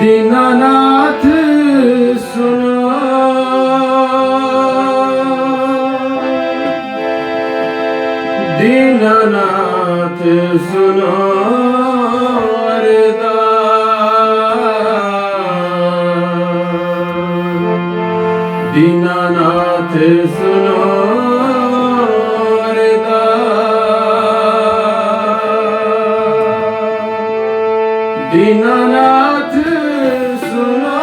दीनानाथ सुनो दीनानाथ सुनो अरे ਦੀਨਾਨਾਥ ਸੁਨੋ ਅਰਦਾਸ ਦੀਨਾਨਾਥ ਸੁਨੋ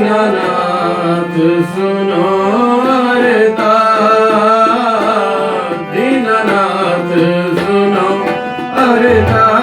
ਦੀਨਾਨਾਥ ਸੁਨੋ ਅਰਦਾਸ ਦੀਨਾਨਾਥ ਸੁਨੋ ਅਰਦਾਸ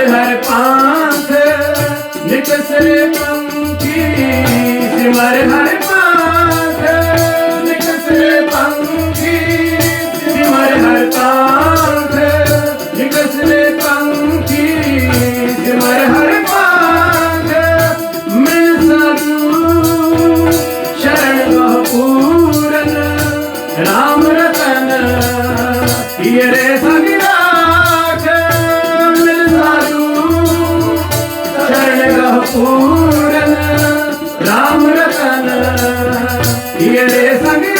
हर हर पाँच निकसरे पंखी सिमर हर ಗೆಳೆಯ ಸಂಗಿ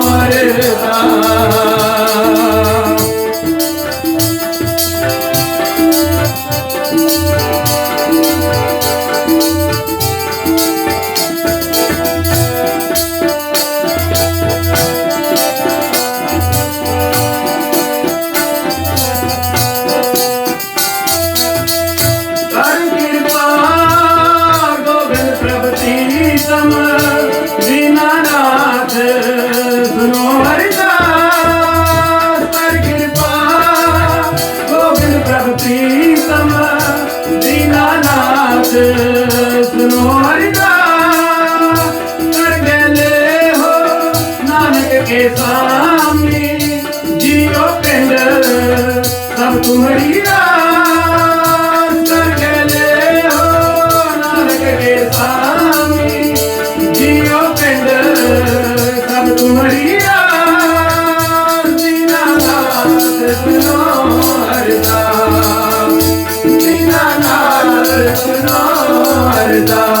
ਤੇਰੇ ਸਾਹਮਣੇ ਜਿਉ ਪਿੰਡ ਸਭ ਤੁਮੜੀ ਰਾਤ ਸਰਗਲੇ ਹੋ ਨਾਨਕ ਦੇ ਸਾਹਮਣੇ ਜਿਉ ਪਿੰਡ ਸਭ ਤੁਮੜੀ ਰਾਤ ਦਿਨਾ ਰਾਤ ਸੁਨੋ ਹਰਦਾ ਦਿਨਾ ਰਾਤ ਸੁਨੋ ਹਰਦਾ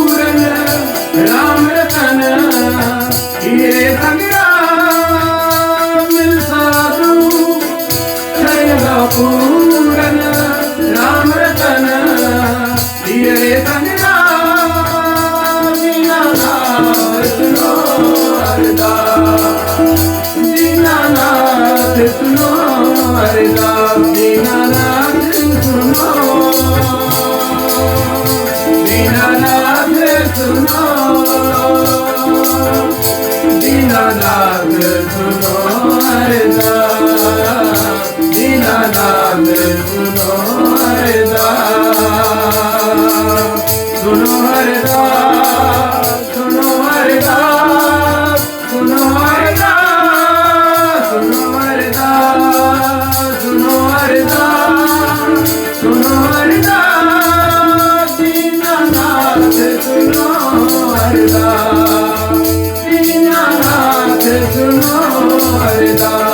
सुनो हरदा Hare Rama